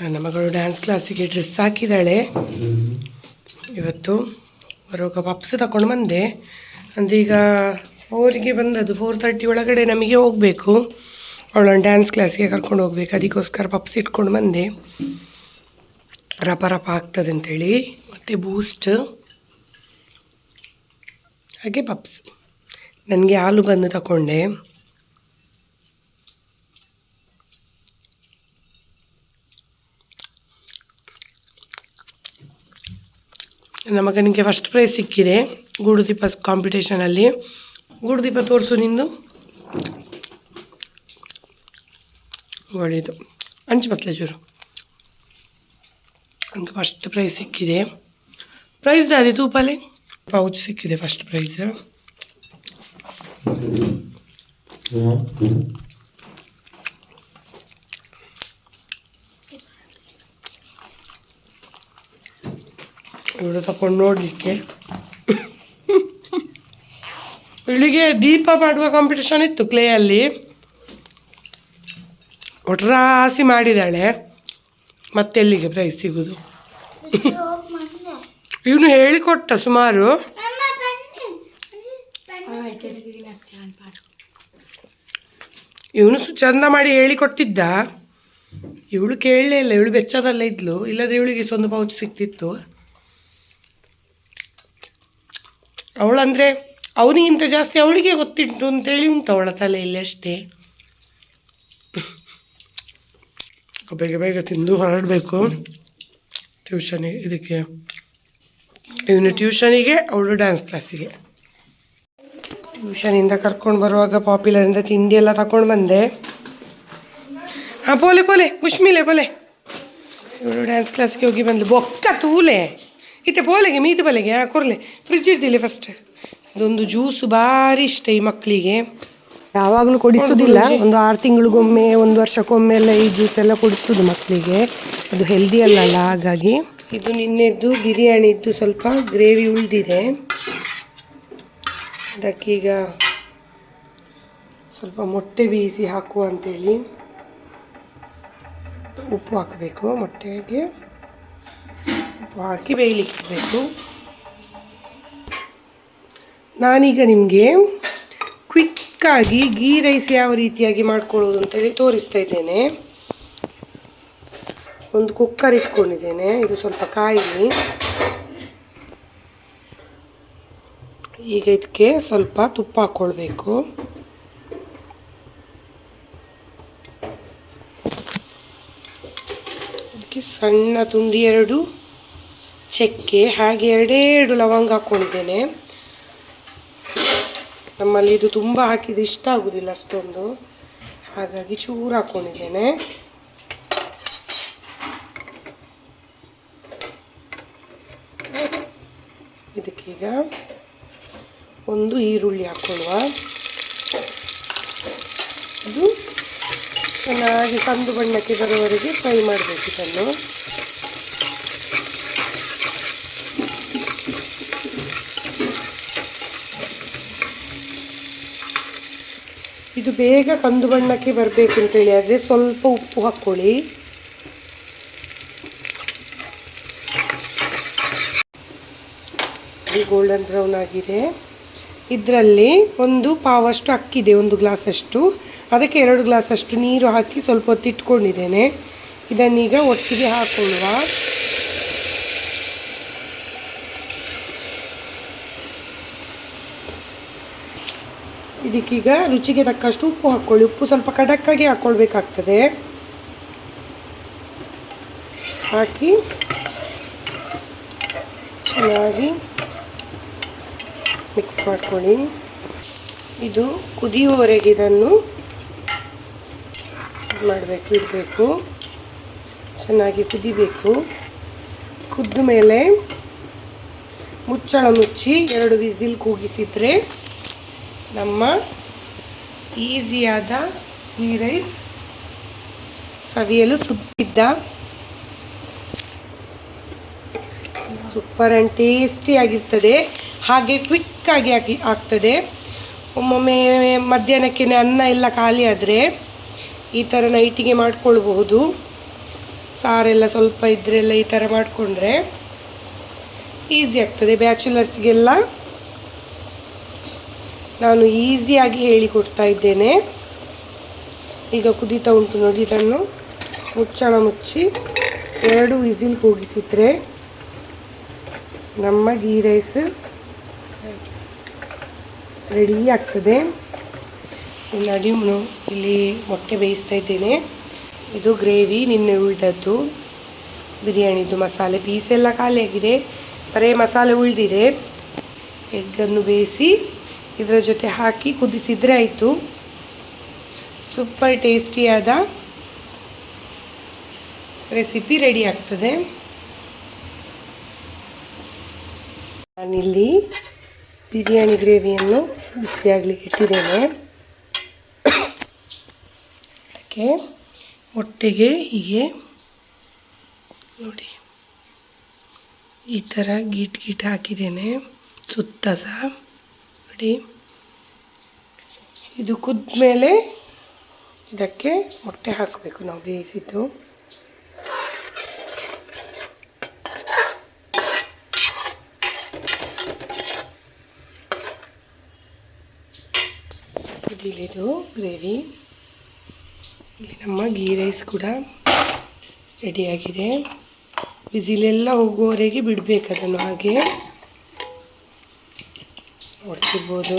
ನನ್ನ ಮಗಳು ಡ್ಯಾನ್ಸ್ ಕ್ಲಾಸಿಗೆ ಡ್ರೆಸ್ ಹಾಕಿದ್ದಾಳೆ. ಇವತ್ತು ಬರುವಾಗ ಪಪ್ಸ್ ತಗೊಂಡು ಬಂದೆ. ಅಂದರೆ ಈಗ ಫೋರಿಗೆ ಬಂದದ್ದು ಫೋರ್ ತರ್ಟಿ ಒಳಗಡೆ ನಮಗೆ ಹೋಗಬೇಕು. ಅವಳನ್ನು ಡ್ಯಾನ್ಸ್ ಕ್ಲಾಸಿಗೆ ಕರ್ಕೊಂಡು ಹೋಗ್ಬೇಕು. ಅದಕ್ಕೋಸ್ಕರ ಪಪ್ಸ್ ಇಟ್ಕೊಂಡು ಬಂದೆ. ರಪ ರಪ ಆಗ್ತದೆ ಅಂತೇಳಿ. ಮತ್ತು ಬೂಸ್ಟ್ ಹಾಗೆ ಪಪ್ಸ್ ನನಗೆ ಹಾಲು ಬಂದು ತಗೊಂಡೆ ನನ್ನ ಮಗನಿಗೆ ಫಸ್ಟ್ ಪ್ರೈಸ್ ಸಿಕ್ಕಿದೆ ಗೂಡುದೀಪ ಕಾಂಪಿಟೇಷನಲ್ಲಿ ಗೂಡುದೀಪ ತೋರಿಸು ನಿಂದು. ಒಳ್ಳೆಯದು ಅಂಚು ಬತ್ತಲೆ ಚೂರು ನನಗೆ ಫಸ್ಟ್ ಪ್ರೈಸ್ ಸಿಕ್ಕಿದೆ. ಪ್ರೈಸ್ ದಾದಿ ತೂಪಲ್ಲಿ? ಪೌಚ್ ಸಿಕ್ಕಿದೆ ಫಸ್ಟ್ ಪ್ರೈಸ್ ಇವಳು ತಕೊಂಡು ನೋಡಲಿಕ್ಕೆ. ಇಲ್ಲಿಗೆ ದೀಪ ಮಾಡುವ ಕಾಂಪಿಟೇಷನ್ ಇತ್ತು ಕ್ಲೇಯಲ್ಲಿ ಒಟ್ರಾಸಿ ಮಾಡಿದ್ದಾಳೆ ಮತ್ತೆಲ್ಲಿಗೆ ಪ್ರೈಸ್ ಸಿಗೋದು? ಇವನು ಹೇಳಿಕೊಟ್ಟ ಸುಮಾರು. ಇವನು ಚಂದ ಮಾಡಿ ಹೇಳಿಕೊಟ್ಟಿದ್ದ. ಇವಳು ಕೇಳಲೇ ಇಲ್ಲ, ಇವಳು ಬೆಚ್ಚದಲ್ಲೇ ಇದ್ಲು. ಇಲ್ಲದ್ರೆ ಇವಳಿಗೆ ಒಂದು ಪೌಚ್ ಸಿಕ್ತಿತ್ತು. ಅವಳಂದರೆ ಅವನಿಗಿಂತ ಜಾಸ್ತಿ ಅವಳಿಗೆ ಗೊತ್ತಿಟ್ಟು ಅಂತೇಳಿ ಉಂಟು ಅವಳ ತಲೆಯಲ್ಲಿ ಅಷ್ಟೇ. ಬೇಗ ಬೇಗ ತಿಂದು ಹೊರಡಬೇಕು. ಟ್ಯೂಷನಿಗೆ ಇದಕ್ಕೆ ಇವನು ಟ್ಯೂಷನಿಗೆ ಅವಳು ಡ್ಯಾನ್ಸ್ ಕ್ಲಾಸಿಗೆ ಟ್ಯೂಷನಿಂದ ಕರ್ಕೊಂಡು ಬರುವಾಗ ಪಾಪ್ಯುಲರಿಂದ ತಿಂಡಿ ಎಲ್ಲ ತಗೊಂಡು ಬಂದೆ. ಹಾಂ ಪೋಲೆ ಪೋಲೆ ಉಷ್ಮಿಲೆ ಪೋಲೆ. ಇವಳು ಡ್ಯಾನ್ಸ್ ಕ್ಲಾಸ್ಗೆ ಹೋಗಿ ಬಂದು ಬೊಕ್ಕ ತೂಲೆ. ಇತ್ತೆ ಪೋಲೆಗೆ ಮೀದು ಬಲೆಗೆ ಹಾಂ ಕೊರ್ಲೆ. ಫ್ರಿಜ್ ಇಡ್ದಿಲ್ಲ ಫಸ್ಟ್ ಅದೊಂದು ಜ್ಯೂಸು ಭಾರಿ ಇಷ್ಟ ಈ ಮಕ್ಕಳಿಗೆ ಯಾವಾಗಲೂ ಕೊಡಿಸೋದಿಲ್ಲ ಒಂದು ಆರು ತಿಂಗಳಿಗೊಮ್ಮೆ ಒಂದು ವರ್ಷಕ್ಕೊಮ್ಮೆ ಎಲ್ಲ ಈ ಜ್ಯೂಸ್ ಎಲ್ಲ ಕೊಡಿಸೋದು ಮಕ್ಕಳಿಗೆ ಅದು ಹೆಲ್ದಿ ಅಲ್ಲಲ್ಲ ಹಾಗಾಗಿ. ಇದು ನಿನ್ನೆದ್ದು ಬಿರಿಯಾನಿದ್ದು ಸ್ವಲ್ಪ ಗ್ರೇವಿ ಉಳಿದಿದೆ. ಅದಕ್ಕೀಗ ಸ್ವಲ್ಪ ಮೊಟ್ಟೆ ಬೇಯಿಸಿ ಹಾಕುವ ಅಂತೇಳಿ. ಉಪ್ಪು ಹಾಕಬೇಕು ಮೊಟ್ಟೆಗೆ. ಉಪ್ಪು ಹಾಕಿ ಬೇಯಲಿಕ್ಕೆ ಇಡಬೇಕು ನಾನೀಗ ನಿಮಗೆ ಕ್ವಿಕ್ಕಾಗಿ ಗೀ ರೈಸ್ ಯಾವ ರೀತಿಯಾಗಿ ಮಾಡ್ಕೊಳ್ಳೋದು ಅಂತೇಳಿ ತೋರಿಸ್ತಾ ಇದ್ದೇನೆ. ಒಂದು ಕುಕ್ಕರ್ ಇಟ್ಕೊಂಡಿದ್ದೇನೆ. ಇದು ಸ್ವಲ್ಪ ಕಾಯಿಲಿ. ಈಗ ಇದಕ್ಕೆ ಸ್ವಲ್ಪ ತುಪ್ಪ ಹಾಕ್ಕೊಳ್ಬೇಕು. ಅದಕ್ಕೆ ಸಣ್ಣ ತುಂಡಿ ಎರಡು. ಚಕ್ಕೆ, ಹಾಗೆ ಎರಡೆರಡು ಲವಂಗ ಹಾಕ್ಕೊಂಡಿದ್ದೇನೆ. ನಮ್ಮಲ್ಲಿ ಇದು ತುಂಬ ಹಾಕಿದ್ರೆ ಇಷ್ಟ ಆಗೋದಿಲ್ಲ ಅಷ್ಟೊಂದು. ಹಾಗಾಗಿ ಚೂರು ಹಾಕ್ಕೊಂಡಿದ್ದೇನೆ ಇದಕ್ಕೀಗ ಒಂದು ಈರುಳ್ಳಿ ಹಾಕ್ಕೊಳ್ಳುವ. ಇದು ಚೆನ್ನಾಗಿ ಕಂದು ಬಣ್ಣಕ್ಕೆ ಬರುವವರೆಗೆ ಫ್ರೈ ಮಾಡಬೇಕು ಇದನ್ನು. ಇದು ಬೇಗ ಕಂದು ಬಣ್ಣಕ್ಕೆ ಬರಬೇಕು ಅಂತೇಳಿ ಆದರೆ ಸ್ವಲ್ಪ ಉಪ್ಪು ಹಾಕ್ಕೊಳ್ಳಿ ಗೋಲ್ಡನ್ ಬ್ರೌನ್ ಆಗಿದೆ. ಇದರಲ್ಲಿ ಒಂದು ಪಾವಷ್ಟು ಅಕ್ಕಿದೆ, ಒಂದು ಗ್ಲಾಸಷ್ಟು. ಅದಕ್ಕೆ ಎರಡು ಗ್ಲಾಸಷ್ಟು ನೀರು ಹಾಕಿ ಸ್ವಲ್ಪ ಹೊತ್ತು ಇಟ್ಕೊಂಡಿದ್ದೇನೆ. ಇದನ್ನೀಗ ಒಟ್ಟಿಗೆ ಹಾಕೊಳ್ಳುವ. ಇದಕ್ಕೀಗ ರುಚಿಗೆ ತಕ್ಕಷ್ಟು ಉಪ್ಪು ಹಾಕ್ಕೊಳ್ಳಿ. ಉಪ್ಪು ಸ್ವಲ್ಪ ಖಡಕ್ಕಾಗಿ ಹಾಕ್ಕೊಳ್ಬೇಕಾಗ್ತದೆ. ಹಾಕಿ ಚೆನ್ನಾಗಿ ಮಿಕ್ಸ್ ಮಾಡ್ಕೊಳ್ಳಿ. ಇದು ಕುದಿಯುವವರೆಗೆ ಇದನ್ನು ಮಾಡಬೇಕು, ಇಡಬೇಕು. ಚೆನ್ನಾಗಿ ಕುದಿಬೇಕು. ಕುದ್ದ ಮೇಲೆ ಮುಚ್ಚಳ ಮುಚ್ಚಿ ಎರಡು ವಿಸಿಲ್ ಕೂಗಿಸಿದರೆ ನಮ್ಮ ಈಸಿಯಾದ ಈ ರೈಸ್ ಸವಿಯಲು ಸುತ್ತಿದ್ದ. ಸೂಪರ್ ಆ್ಯಂಡ್ ಟೇಸ್ಟಿಯಾಗಿರ್ತದೆ ಹಾಗೆ ಕ್ವಿಕ್ಕಾಗಿ ಆಗಿ ಆಗ್ತದೆ. ಒಮ್ಮೊಮ್ಮೆ ಮಧ್ಯಾಹ್ನಕ್ಕೆ ಅನ್ನ ಎಲ್ಲ ಖಾಲಿ ಆದರೆ ಈ ಥರ ನೈಟಿಗೆ ಮಾಡಿಕೊಳ್ಬಹುದು. ಸಾರೆಲ್ಲ ಸ್ವಲ್ಪ ಇದ್ರೆಲ್ಲ ಈ ಥರ ಮಾಡಿಕೊಂಡ್ರೆ ಈಸಿ ಆಗ್ತದೆ. ಬ್ಯಾಚುಲರ್ಸ್ಗೆಲ್ಲ ನಾನು ಈಸಿಯಾಗಿ ಹೇಳಿಕೊಡ್ತಾ ಇದ್ದೇನೆ. ಈಗ ಕುದೀತಾ ಉಂಟು ನೋಡಿ ಇದನ್ನು. ಮುಚ್ಚಳ ಮುಚ್ಚಿ ಎರಡು ವಿಸಿಲ್ ಕೂಗಿಸಿದ್ರೆ ನಮ್ಮ ಗೀ ರೈಸ್ ರೆಡಿ ಆಗ್ತದೆ. ನಡಿ ಇಲ್ಲಿ ಮೊಟ್ಟೆ ಬೇಯಿಸ್ತಾ ಇದ್ದೇನೆ. ಇದು ಗ್ರೇವಿ, ನಿನ್ನೆ ಉಳಿದದ್ದು. ಬಿರಿಯಾನಿದು ಮಸಾಲೆ ಪೀಸೆಲ್ಲ ಖಾಲಿಯಾಗಿದೆ. ಬರೀ ಮಸಾಲೆ ಉಳಿದಿದೆ. ಎಗ್ಗನ್ನು ಬೇಯಿಸಿ ಇದರ ಜೊತೆ ಹಾಕಿ ಕುದಿಸಿದರೆ ಆಯಿತು. ಸೂಪರ್ ಟೇಸ್ಟಿಯಾದ ರೆಸಿಪಿ ರೆಡಿ ಆಗ್ತದೆ. ನಾನಿಲ್ಲಿ ಬಿರಿಯಾನಿ ಗ್ರೇವಿಯನ್ನು ಬಿಸಿಯಾಗಲಿಕ್ಕೆ ಇಟ್ಟಿದ್ದೇನೆ. ಅದಕ್ಕೆ ಮೊಟ್ಟೆಗೆ ಹೀಗೆ ನೋಡಿ ಈ ಥರ ಗೀಟ್ ಗೀಟ್ ಹಾಕಿದ್ದೇನೆ. ಸುತ್ತ ಸಹ ನೋಡಿ. ಇದು ಕುದ್ಮೇಲೆ ಇದಕ್ಕೆ ಮೊಟ್ಟೆ ಹಾಕಬೇಕು ನಾವು ಬೇಯಿಸಿದ್ದು. ಕುದಿಲಿದು ಗ್ರೇವಿ. ಇಲ್ಲಿ ನಮ್ಮ ಗೀ ರೈಸ್ ಕೂಡ ರೆಡಿಯಾಗಿದೆ. ಬಿಸಿಲೆಲ್ಲ ಹೋಗುವವರೆಗೆ ಬಿಡಬೇಕು ಅದನ್ನು ಹಾಗೆ. ನೋಡ್ತಿರ್ಬೋದು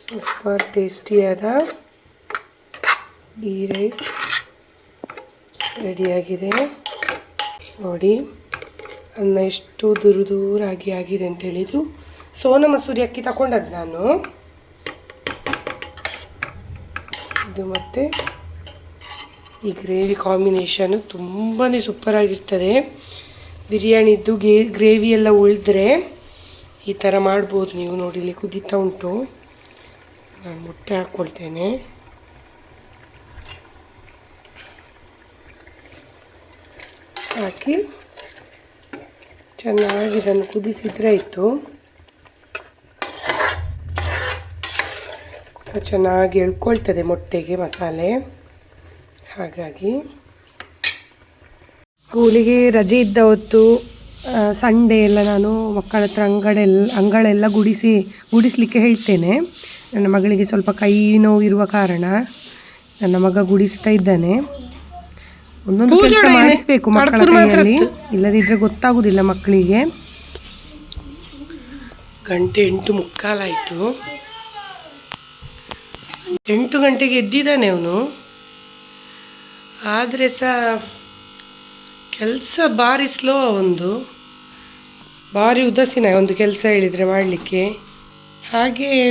ಸೂಪರ್ ಟೇಸ್ಟಿಯಾದ ಗೀ ರೈಸ್ ರೆಡಿಯಾಗಿದೆ. ನೋಡಿ, ಅನ್ನ ಎಷ್ಟು ದೂರ ದೂರಾಗಿ ಆಗಿದೆ ಅಂತ ಹೇಳಿದ್ದು. ಸೋನ ಮಸೂರಿ ಅಕ್ಕಿ ತಗೊಂಡದ್ದು ನಾನು. ಇದು ಮತ್ತು ಈ ಗ್ರೇವಿ ಕಾಂಬಿನೇಷನು ತುಂಬಾ ಸೂಪರ್ ಆಗಿರ್ತದೆ. ಬಿರಿಯಾನಿದ್ದು ಗೇ ಗ್ರೇವಿ ಎಲ್ಲ ಉಳಿದ್ರೆ ಈ ಥರ ಮಾಡ್ಬೋದು ನೀವು ನೋಡಿ, ಇಲ್ಲಿ ಕುದೀತಾ ಉಂಟು. ನಾನು ಮೊಟ್ಟೆ ಹಾಕ್ಕೊಳ್ತೇನೆ ಹಾಕಿ ಚೆನ್ನಾಗಿ ಇದನ್ನು ಕುದಿಸಿದ್ರೆ ಆಯಿತು. ಚೆನ್ನಾಗಿ ಎಳ್ಕೊಳ್ತದೆ ಮೊಟ್ಟೆಗೆ ಮಸಾಲೆ. ಹಾಗಾಗಿ ಸ್ಕೂಲಿಗೆ ರಜೆ ಇದ್ದ ಹೊತ್ತು ಸಂಡೇ ಎಲ್ಲ ನಾನು ಮಕ್ಕಳ ಹತ್ರ ಅಂಗಡೆಲ್ಲ ಅಂಗಳೆಲ್ಲ ಗುಡಿಸಿ ಗುಡಿಸ್ಲಿಕ್ಕೆ ಹೇಳ್ತೇನೆ. ನನ್ನ ಮಗಳಿಗೆ ಸ್ವಲ್ಪ ಕೈ ನೋವು ಇರುವ ಕಾರಣ ನನ್ನ ಮಗ ಗುಡಿಸ್ತಾ ಇದ್ದಾನೆ. ಒಂದೊಂದು ಕೆಲಸ ಮಾಡಿಸ್ಬೇಕು ಮಕ್ಕಳ ಕೈಯಲ್ಲಿ. ಇಲ್ಲದಿದ್ರೆ ಗೊತ್ತಾಗುದಿಲ್ಲ ಮಕ್ಕಳಿಗೆ. ಗಂಟೆ ಎಂಟು ಮುಕ್ಕಾಲಾಯಿತು ಎಂಟು ಗಂಟೆಗೆ ಎದ್ದಿದ್ದಾನೆ ಅವನು. ಆದರೆ ಸಹ ಕೆಲಸ ಭಾರಿ ಸ್ಲೋ ಒಂದು. ಭಾರಿ ಉದಾಸೀನ ಒಂದು ಕೆಲಸ ಹೇಳಿದರೆ ಮಾಡಲಿಕ್ಕೆ. ಹಾಗೆ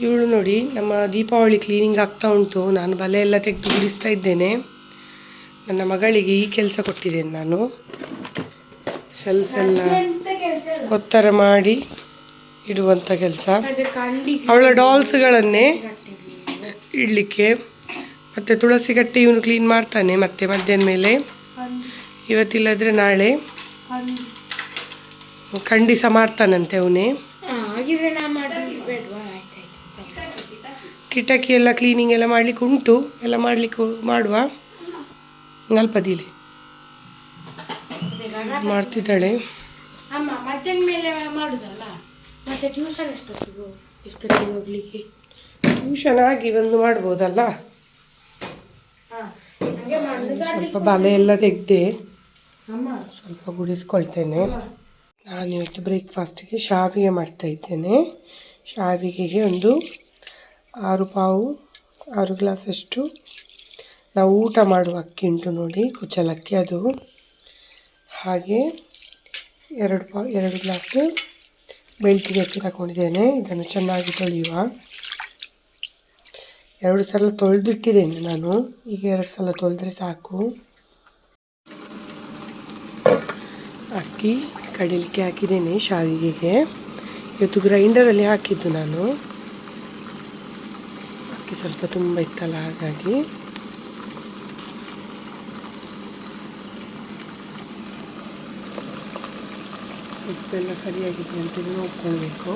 ಇವಳು ನೋಡಿ ನಮ್ಮ ದೀಪಾವಳಿ ಕ್ಲೀನಿಂಗ್ ಆಗ್ತಾ ಉಂಟು. ನಾನು ಬಲೆ ಎಲ್ಲ ತೆಗೆದು ಗುಡಿಸ್ತಾ ಇದ್ದೇನೆ. ನನ್ನ ಮಗಳಿಗೆ ಈ ಕೆಲಸ ಕೊಟ್ಟಿದ್ದೇನೆ ನಾನು. ಶೆಲ್ಫ್ ಎಲ್ಲ ಒತ್ತರ ಮಾಡಿ ಇಡುವಂಥ ಕೆಲಸ. ಅವಳ ಡಾಲ್ಸ್ಗಳನ್ನೇ ಇಡಲಿಕ್ಕೆ. ಮತ್ತು ತುಳಸಿ ಕಟ್ಟೆ ಇವನು ಕ್ಲೀನ್ ಮಾಡ್ತಾನೆ ಮತ್ತೆ ಮಧ್ಯಾಹ್ನ ಮೇಲೆ. ಇವತ್ತಿಲ್ಲದ್ರೆ ನಾಳೆ ಖಂಡಿ ಸಹ ಮಾಡ್ತಾನಂತೆ ಅವನೇ. ಕಿಟಕಿ ಎಲ್ಲ ಕ್ಲೀನಿಂಗ್ ಎಲ್ಲ ಮಾಡ್ಲಿಕ್ಕೆ ಉಂಟು. ಎಲ್ಲ ಮಾಡ್ಲಿಕ್ಕೆ ಮಾಡುವ. ನಾಲ್ಪದಿಲಿ ದಿಲಿ. ಮಾಡ್ತಿದ್ದಾಳೆ. ಟ್ಯೂಷನ್ ಆಗಿ ಒಂದು ಮಾಡ್ಬೋದಲ್ಲ? ಸ್ವಲ್ಪ ಬಲೆ ಎಲ್ಲ ತೆಗ್ದೆ ಸ್ವಲ್ಪ ಗುಡಿಸ್ಕೊಳ್ತೇನೆ. ನಾನು ಇವತ್ತು ಬ್ರೇಕ್ಫಾಸ್ಟಿಗೆ ಶಾವಿಗೆ ಮಾಡ್ತಾ ಇದ್ದೇನೆ. ಶಾವಿಗೆಗೆ ಒಂದು ಆರು ಪಾವು ಆರು ಗ್ಲಾಸಷ್ಟು ನಾವು ಊಟ ಮಾಡುವ ಅಕ್ಕಿ ಉಂಟು ನೋಡಿ ಕುಚ್ಚಲಕ್ಕಿ ಅದು. ಹಾಗೆ ಎರಡು ಪಾ ಎರಡು ಗ್ಲಾಸ್ ಬೆಳ್ತಿಗೆ ಅಕ್ಕಿ ತಗೊಂಡಿದ್ದೇನೆ. ಇದನ್ನು ಚೆನ್ನಾಗಿ ತೊಳೆಯುವ. ಎರಡು ಸಲ ತೊಳೆದಿಟ್ಟಿದ್ದೇನೆ ನಾನು. ಈಗ ಎರಡು ಸಲ ತೊಳೆದ್ರೆ ಸಾಕು. ಅಕ್ಕಿ ಕಡಿಲಿಕ್ಕೆ ಹಾಕಿದ್ದೇನೆ ಶಾವಿಗೆಗೆ. ಇವತ್ತು ಗ್ರೈಂಡರಲ್ಲಿ ಹಾಕಿದ್ದು ನಾನು. ಅಕ್ಕಿ ಸ್ವಲ್ಪ ತುಂಬ ಇತ್ತಲ್ಲ, ಹಾಗಾಗಿ. ಉಪ್ಪೆಲ್ಲ ಸರಿಯಾಗಿದೆ ಅಂತ ನೋಡ್ಕೊಳ್ಬೇಕು.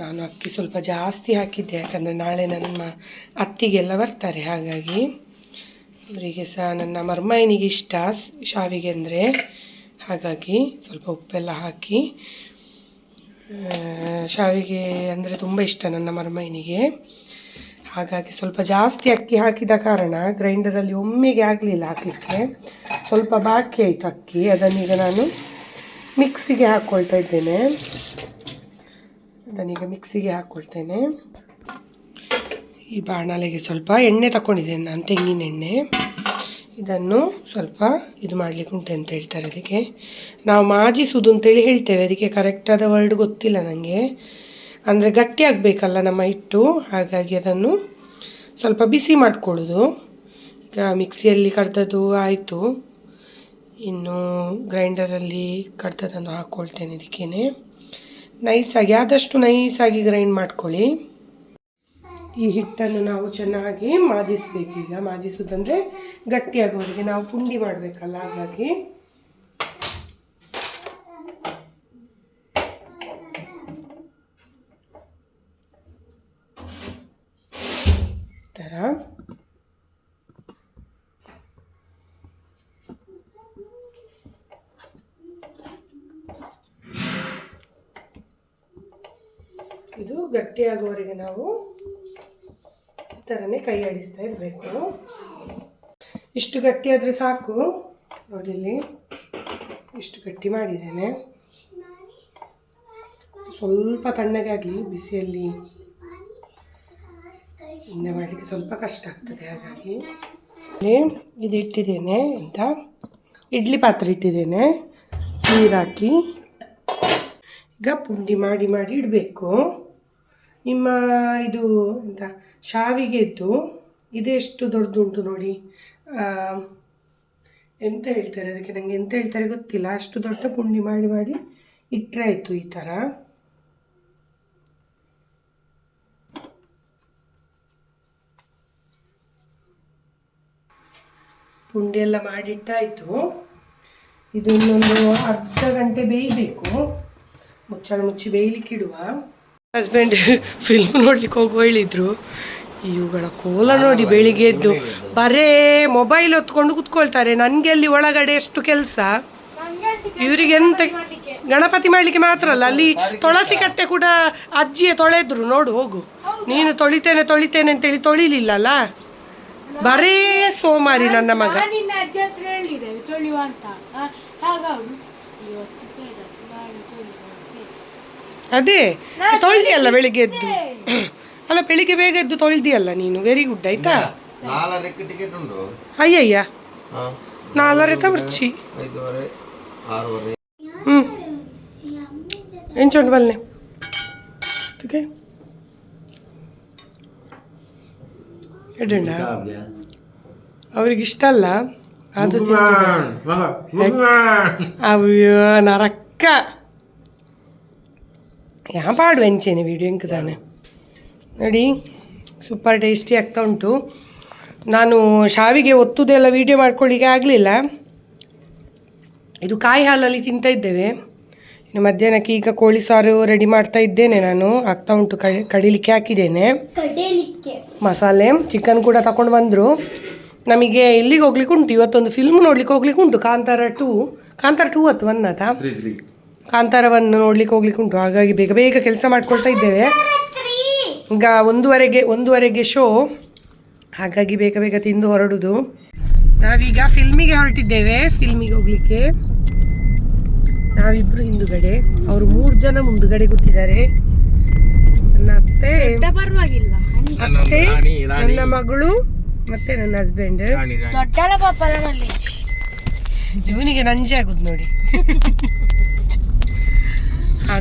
ನಾನು ಅಕ್ಕಿ ಸ್ವಲ್ಪ ಜಾಸ್ತಿ ಹಾಕಿದ್ದೆ. ಯಾಕಂದರೆ ನಾಳೆ ನನ್ನ ಅತ್ತಿಗೆಲ್ಲ ಬರ್ತಾರೆ. ಹಾಗಾಗಿ ಅವರಿಗೆ ಸಹ ನನ್ನ ಮರ್ಮೈನಿಗೆ ಇಷ್ಟ. ಶಾವಿಗೆ ಅಂದರೆ ಹಾಗಾಗಿ ಸ್ವಲ್ಪ ಉಪ್ಪೆಲ್ಲ ಹಾಕಿ ಶಾವಿಗೆ ಅಂದರೆ ತುಂಬ ಇಷ್ಟ ನನ್ನ ಮರ್ಮೈನಿಗೆ. ಹಾಗಾಗಿ ಸ್ವಲ್ಪ ಜಾಸ್ತಿ ಅಕ್ಕಿ ಹಾಕಿದ ಕಾರಣ ಗ್ರೈಂಡರಲ್ಲಿ ಒಮ್ಮೆಗೆ ಆಗಲಿಲ್ಲ ಹಾಕಲಿಕ್ಕೆ. ಸ್ವಲ್ಪ ಬಾಕಿ ಆಯಿತು ಅಕ್ಕಿ. ಅದನ್ನೀಗ ನಾನು ಮಿಕ್ಸಿಗೆ ಹಾಕ್ಕೊಳ್ತಾ ಇದ್ದೇನೆ. ಅದನ್ನೀಗ ಮಿಕ್ಸಿಗೆ ಹಾಕ್ಕೊಳ್ತೇನೆ ಈ ಬಾಣಲೆಗೆ ಸ್ವಲ್ಪ ಎಣ್ಣೆ ತಗೊಂಡಿದ್ದೇನೆ ನಾನು, ತೆಂಗಿನ ಎಣ್ಣೆ. ಇದನ್ನು ಸ್ವಲ್ಪ ಇದು ಮಾಡಲಿಕ್ಕೆ ಉಂಟು ಅಂತ ಹೇಳ್ತಾರೆ ಅದಕ್ಕೆ. ನಾವು ಮಾಜಿಸುವುದು ಅಂತೇಳಿ ಹೇಳ್ತೇವೆ, ಅದಕ್ಕೆ ಕರೆಕ್ಟಾದ ವರ್ಡ್ ಗೊತ್ತಿಲ್ಲ ನನಗೆ ಅಂದರೆ ಗಟ್ಟಿ ಆಗಬೇಕಲ್ಲ ನಮ್ಮ ಹಿಟ್ಟು, ಹಾಗಾಗಿ ಅದನ್ನು ಸ್ವಲ್ಪ ಬಿಸಿ ಮಾಡ್ಕೊಳ್ಳೋದು. ಈಗ ಮಿಕ್ಸಿಯಲ್ಲಿ ಕಡ್ದದ್ದು ಆಯಿತು. ಇನ್ನು ಗ್ರೈಂಡರಲ್ಲಿ ಕಡ್ದದನ್ನು ಹಾಕ್ಕೊಳ್ತೇನೆ ಇದಕ್ಕೇನೆ. ನೈಸಾಗಿ, ಆದಷ್ಟು ನೈಸಾಗಿ ಗ್ರೈಂಡ್ ಮಾಡ್ಕೊಳ್ಳಿ. ಈ ಹಿಟ್ಟನ್ನು ನಾವು ಚೆನ್ನಾಗಿ ಮಾಜಿಸ್ಬೇಕೀಗ. ಮಾಜಿಸೋದಂದರೆ ಗಟ್ಟಿಯಾಗೋರಿಗೆ ನಾವು ಪುಂಡಿ ಮಾಡಬೇಕಲ್ಲ, ಹಾಗಾಗಿ ಈ ಥರ ಗಟ್ಟಿಯಾಗುವವರೆಗೆ ನಾವು ಈ ಥರನೇ ಕೈ ಆಡಿಸ್ತಾ ಇರಬೇಕು. ಇಷ್ಟು ಗಟ್ಟಿ ಆದರೆ ಸಾಕು. ನೋಡಿ ಇಲ್ಲಿ ಇಷ್ಟು ಗಟ್ಟಿ ಮಾಡಿದ್ದೇನೆ. ಸ್ವಲ್ಪ ತಣ್ಣಗೆ ಆಗಲಿ, ಬಿಸಿಯಲ್ಲಿ. ಹಿಂದೆ ಮಾಡಲಿಕ್ಕೆ ಸ್ವಲ್ಪ ಕಷ್ಟ ಆಗ್ತದೆ, ಹಾಗಾಗಿ. ಇದು ಇಟ್ಟಿದ್ದೇನೆ ಅಂತ ಇಡ್ಲಿ ಪಾತ್ರೆ ಇಟ್ಟಿದ್ದೇನೆ. ನೀರು ಹಾಕಿ. ಈಗ ಪುಂಡಿ ಮಾಡಿ ಮಾಡಿ ಇಡಬೇಕು. ನಿಮ್ಮ ಇದು ಎಂತ ಶಾವಿಗೆದ್ದು ಇದೆಷ್ಟು ದೊಡ್ಡದುಂಟು ನೋಡಿ. ಎಂತ ಹೇಳ್ತಾರೆ ಅದಕ್ಕೆ ನನಗೆ ಎಂತ ಹೇಳ್ತಾರೆ ಗೊತ್ತಿಲ್ಲ. ಅಷ್ಟು ದೊಡ್ಡ ಪುಂಡಿ ಮಾಡಿ ಮಾಡಿ ಇಟ್ಟರೆ ಆಯಿತು ಈ ಥರ ಪುಂಡಿ ಎಲ್ಲ ಮಾಡಿಟ್ಟಾಯಿತು. ಇದು ಇನ್ನೊಂದು ಅರ್ಧ ಗಂಟೆ ಬೇಯಬೇಕು. ಮುಚ್ಚಳ ಮುಚ್ಚಿ ಬೇಯಲಿಕ್ಕೆ ಇಡುವ ಹಸ್ಬೆಂಡ್ ಫಿಲ್ಮ್ ನೋಡ್ಲಿಕ್ಕೆ ಹೋಗುವ ಹೇಳಿದ್ರು ಇವುಗಳ ಕೋಲ ನೋಡಿ ಬೆಳಿಗ್ಗೆ ಎದ್ದು ಬರೇ ಮೊಬೈಲ್ ಹೊತ್ಕೊಂಡು ಕುತ್ಕೊಳ್ತಾರೆ. ನನಗೆ ಅಲ್ಲಿ ಒಳಗಡೆ ಎಷ್ಟು ಕೆಲಸ? ಇವರಿಗೆ ಎಂತ ಗಣಪತಿ ಮಾಡಲಿಕ್ಕೆ. ಮಾತ್ರ ಅಲ್ಲ ಅಲ್ಲಿ ತುಳಸಿ ಕಟ್ಟೆ ಕೂಡ ಅಜ್ಜಿಯೇ ತೊಳೆದ್ರು. ನೋಡು ಹೋಗು. ನೀನು ತೊಳಿತೇನೆ ತೊಳಿತೇನೆ ಅಂತೇಳಿ ತೊಳಿಲಿಲ್ಲಲ್ಲ ಬರೇ ಸೋಮಾರಿ ನನ್ನ ಮಗ ನಾನು ನಿನ್ನ ಅಜ್ಜ ಹತ್ರ ಹೇಳಿದೆ ತೊಳೆಯುವ ಅಂತ ಆ, ಆಗ ಅವನು ಇವತ್ತು ಬೇಡ ನಾಳೆ ತೊಳೆಯುವ ಅದೇ ತೊಳ್ದಿಯಲ್ಲ ಬೆಳಿಗ್ಗೆ ಎದ್ದು? ಅಲ್ಲ ಬೆಳಿಗ್ಗೆ ಬೇಗ ಎದ್ದು ತೊಳ್ದಿಯಲ್ಲ ನೀನು? ವೆರಿ ಗುಡ್ ಆಯ್ತಾ? ಅಯ್ಯಯ್ಯ. ನಾಲ್ವರೆ ತವರ್ಚಿ ಹ್ಞೂ ಎಂಚೊಂಡು ಬಲ್ಲೆ ಓಕೆ ಎಡ್ಡ ಅವ್ರಿಗೆ ಇಷ್ಟ ಅಲ್ಲ. ಅದು ಅಯ್ಯೋ ನರಕ್ಕ. ಯಾ ಪಾಡು ಎಂಚೇನೆ ವಿಡಿಯೋ ಇಂಕದಾನೆ ನೋಡಿ ಸೂಪರ್ ಟೇಸ್ಟಿ ಆಗ್ತಾ ಉಂಟು ನಾನು ಶಾವಿಗೆ ಒತ್ತುದೆಲ್ಲ ವೀಡಿಯೋ ಮಾಡ್ಕೊಳ್ಳಿಕ್ಕೆ ಆಗಲಿಲ್ಲ ಇದು ಕಾಯಿ ಹಾಲಲ್ಲಿ ತಿಂತಾ ಇದ್ದೇವೆ ಇನ್ನು ಮಧ್ಯಾಹ್ನಕ್ಕೆ ಈಗ ಕೋಳಿ ಸಾರು ರೆಡಿ ಮಾಡ್ತಾ ಇದ್ದೇನೆ ನಾನು ಆಗ್ತಾ ಉಂಟು ಕಡಿ ಕಡಿಲಿಕ್ಕೆ ಹಾಕಿದ್ದೇನೆ ಮಸಾಲೆ ಚಿಕನ್ ಕೂಡ ತಗೊಂಡು ಬಂದರು ನಮಗೆ ಇಲ್ಲಿಗೆ ಹೋಗ್ಲಿಕ್ಕೆ ಉಂಟು ಇವತ್ತೊಂದು ಫಿಲ್ಮ್ ನೋಡ್ಲಿಕ್ಕೆ ಹೋಗ್ಲಿಕ್ಕೆ ಉಂಟು ಕಾಂತಾರ ಟೂ ಕಾಂತಾರ ಟೂ ಅತ್ತು ಒನ್ ಆತಾ ಕಾಂತಾರವನ್ನು ನೋಡ್ಲಿಕ್ಕೆ ಹೋಗ್ಲಿಕ್ಕೆ ಉಂಟು. ಹಾಗಾಗಿ ಬೇಗ ಬೇಗ ಕೆಲಸ ಮಾಡ್ಕೊಳ್ತಾ ಇದ್ದೇವೆ. ಈಗ ಒಂದೂವರೆಗೆ ಒಂದೂವರೆಗೆ ಶೋ. ಹಾಗಾಗಿ ಬೇಗ ಬೇಗ ತಿಂದು ಹೊರಡುದು. ನಾವೀಗ ಫಿಲ್ಮಿಗೆ ಹೊರಟಿದ್ದೇವೆ. ಫಿಲ್ಮಿಗೆ ಹೋಗ್ಲಿಕ್ಕೆ. ನಾವಿಬ್ರು ಹಿಂದುಗಡೆ. ಅವರು ಮೂರು ಜನ ಮುಂದುಗಡೆ ಕೂತಿದ್ದಾರೆ. ನನ್ನ ಅತ್ತೆ ಪರವಾಗಿಲ್ಲ. ಅತ್ತೆ ನನ್ನ ಮಗಳು ಮತ್ತೆ ನನ್ನ ಹಸ್ಬೆಂಡ್ ಇವನಿಗೆ ನಂಜೆ ಆಗುದು ನೋಡಿ.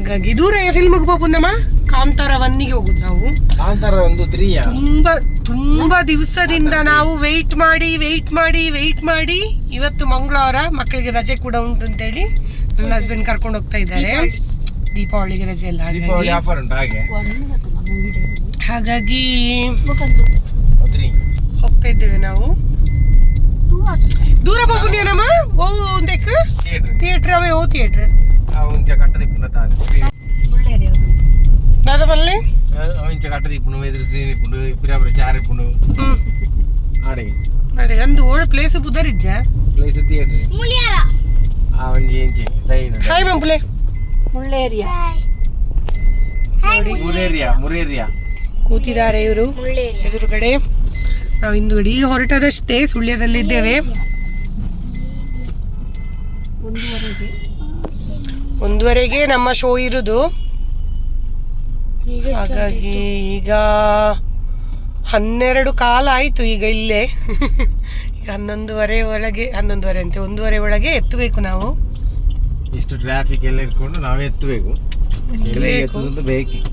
ಹಾಗಾಗಿ ದೂರ ಫಿಲ್ಮ್ಗೆ ಹೋಗುದಮ್ಮ ಕಾಂತಾರ ಒನ್ನಿಗೆ ಹೋಗುದು ನಾವು. ಕಾಂತಾರ ಒಂದು ತ್ರೀಯ? ತುಂಬಾ ತುಂಬಾ ದಿವಸದಿಂದ ನಾವು ವೆಯ್ಟ್ ಮಾಡಿ ವೆಯ್ಟ್ ಮಾಡಿ ವೆಯ್ಟ್ ಮಾಡಿ ಇವತ್ತು ಮಂಗಳವಾರ ಮಕ್ಕಳಿಗೆ ರಜೆ ಕೂಡ ಉಂಟು ಅಂತೇಳಿ ನನ್ನ ಹಸ್ಬೆಂಡ್ ಕರ್ಕೊಂಡು ಹೋಗ್ತಾ ಇದ್ದಾರೆ. ದೀಪಾವಳಿಗೆ ರಜೆ ಎಲ್ಲ ಹಾಗಾಗಿ. ಆಫರ್ ಉಂಟು ಹಾಗೆ? ಹಾಗಾಗಿ ತ್ರೀ ಹೋಗ್ತಾ ಇದ್ದೇವೆ ನಾವು. ದೂರ ಹೋಗುನೇನಮ್ಮ ಓ ಒಂದಕ್ಕೆ ಥಿಯೇಟರ್ ಥಿಯೇಟ್ರ್ ಅವೇ ಓ ಥಿಯೇಟ್ರ್ ಆ ಒಂಚ ಕಟ್ಟದ ಪುನಃ ದಾದ ಮಲ್ಲಿ ಇಂಚ ಕಟ್ಟದ ಇಪ್ಪುಂಡು ಎದುರು ಟ್ರೈನ್ ಇಪ್ಪುಂಡು ಪಿರಾಪುರ ಚಾರ್ ಇಪ್ಪುಂಡು ಹ್ಮ್ ಆಡೆ ನೋಡಿ ಅಂದು ಓಡ ಪ್ಲೇಸ್ ಬುದರಿಜ್ಜ ಪ್ಲೇಸ್ ಥಿಯೇಟರ್ ಆ ಒಂಜಿ ಇಂಚೆ ಸೈಡ್ ಹಾಯ್ ಮಂಪುಲೆ ಮುಳ್ಳೇರಿಯಾ ಮುರೇರಿಯಾ ಮುರೇರಿಯಾ ಕೂತಿದ್ದಾರೆ ಇವರು ಎದುರುಗಡೆ ನಾವು ಹಿಂದುಗಡೆ ಈಗ ಹೊರಟದಷ್ಟೇ ಸುಳ್ಯದಲ್ಲಿದ್ದೇವೆ ಒಂದುವರೆಗೆ ನಮ್ಮ ಶೋ ಇರುದು. ಹಾಗಾಗಿ ಈಗ ಹನ್ನೆರಡು ಕಾಲ ಆಯ್ತು ಈಗ ಇಲ್ಲೇ. ಈಗ ಹನ್ನೊಂದುವರೆ ಒಳಗೆ ಹನ್ನೊಂದುವರೆ ಅಂತೆ ಒಂದೂವರೆ ಒಳಗೆ ಎತ್ತಬೇಕು ನಾವು. ಇಷ್ಟು ಟ್ರಾಫಿಕ್ ಎಲ್ಲ ಇಟ್ಕೊಂಡು ನಾವೇ ಎತ್ತಬೇಕು. ಎತ್ತಬೇಕು. ಬೇಕಿ.